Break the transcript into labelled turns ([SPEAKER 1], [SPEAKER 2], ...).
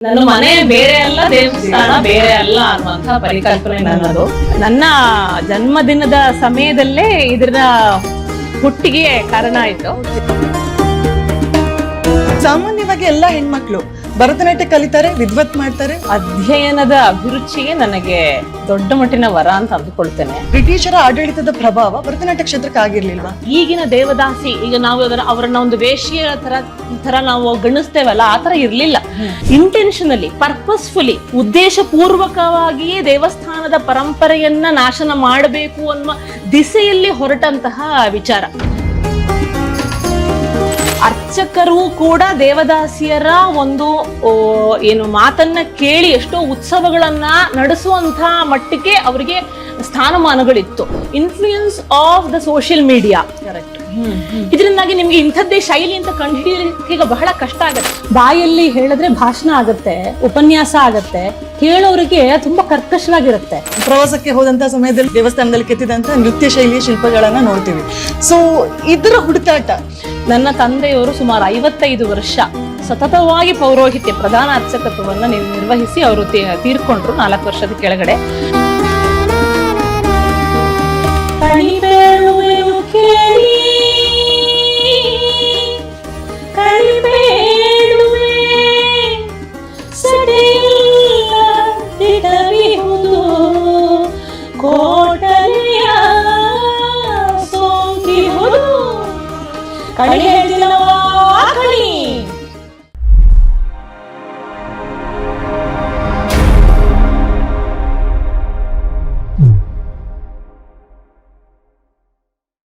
[SPEAKER 1] ನನ್ನ ಮನೆ ಬೇರೆ ಅಲ್ಲ, ದೇವಸ್ಥಾನ ಬೇರೆ ಅಲ್ಲ ಅನ್ನುವಂತ ಪರಿಕಲ್ಪನೆ ನನ್ನದು. ನನ್ನ ಜನ್ಮದಿನದ ಸಮಯದಲ್ಲೇ ಇದರ ಹುಟ್ಟಿಗೆ ಕಾರಣ ಆಯ್ತು
[SPEAKER 2] ಸಾಮಾನ್ಯವಾಗಿ ಎಲ್ಲ ಹೆಣ್ಮಕ್ಳು ಭರತನಾಟ್ಯ ಕಲಿತಾರೆ ವಿದ್ವತ್ ಮಾಡ್ತಾರೆ.
[SPEAKER 1] ಅಧ್ಯಯನದ ಅಭಿರುಚಿಗೆ ನನಗೆ ದೊಡ್ಡ ಮಟ್ಟಿನ ವರ ಅಂತ ಅಂದುಕೊಳ್ತೇನೆ.
[SPEAKER 2] ಬ್ರಿಟಿಷರ ಆಡಳಿತದ ಪ್ರಭಾವ ಭರತನಾಟ್ಯ ಕ್ಷೇತ್ರಕ್ಕೆ ಆಗಿರ್ಲಿಲ್ವಾ?
[SPEAKER 1] ಈಗಿನ ದೇವದಾಸಿ ಈಗ ನಾವು ಅದರ ಅವರನ್ನ ಒಂದು ವೇಷಿಯ ತರ ತರ ನಾವು ಗಣಿಸ್ತೇವಲ್ಲ ಆ ತರ ಇರ್ಲಿಲ್ಲ. ಇಂಟೆನ್ಷನಲಿ ಪರ್ಪಸ್ಫುಲಿ ಉದ್ದೇಶ ಪೂರ್ವಕವಾಗಿಯೇ ದೇವಸ್ಥಾನದ ಪರಂಪರೆಯನ್ನ ನಾಶನ ಮಾಡಬೇಕು ಅನ್ನುವ ದಿಸೆಯಲ್ಲಿ ಹೊರಟಂತಹ ವಿಚಾರ. ಅರ್ಚಕರು ಕೂಡ ದೇವದಾಸಿಯರ ಒಂದು ಏನು ಮಾತನ್ನ ಕೇಳಿ ಎಷ್ಟೋ ಉತ್ಸವಗಳನ್ನ ನಡೆಸುವಂತ ಮಟ್ಟಕ್ಕೆ ಅವರಿಗೆ ಸ್ಥಾನಮಾನಗಳಿತ್ತು. Influence of the social media correct ಇದರಿಂದಾಗಿ ನಿಮ್ಗೆ ಇಂಥದ್ದೇ ಶೈಲಿ ಅಂತ ಕಂಡುಹಿಡಿಯಲಿಕ್ಕೆ ಈಗ ಬಹಳ ಕಷ್ಟ ಆಗುತ್ತೆ. ಬಾಯಲ್ಲಿ ಹೇಳಿದ್ರೆ ಭಾಷಣ ಆಗುತ್ತೆ ಉಪನ್ಯಾಸ ಆಗತ್ತೆ ಕೇಳೋರಿಗೆ ತುಂಬಾ ಕರ್ಕಶವಾಗಿರುತ್ತೆ.
[SPEAKER 2] ಪ್ರವಾಸಕ್ಕೆ ಹೋದಂತ ಸಮಯದಲ್ಲಿ ದೇವಸ್ಥಾನದಲ್ಲಿ ಕೆತ್ತಿದಂತ ನೃತ್ಯ ಶೈಲಿಯ ಶಿಲ್ಪಗಳನ್ನ ನೋಡ್ತೀವಿ. ಸೊ ಇದರ ಹುಡುಕಾಟ
[SPEAKER 1] ನನ್ನ ತಂದೆಯವರು ಸುಮಾರು ಐವತ್ತೈದು ವರ್ಷ ಸತತವಾಗಿ ಪೌರೋಹಿತ್ಯ ಪ್ರಧಾನ ಅರ್ಚಕತ್ವವನ್ನು ನಿರ್- ನಿರ್ವಹಿಸಿ ಅವರು ತೀರ್ಕೊಂಡ್ರು ನಾಲ್ಕು ವರ್ಷದ ಕೆಳಗಡೆ. ಕೋಟಲೆಯ ಸೋಂಕಿಹುದು ಕಡೆಯ ದಿನವ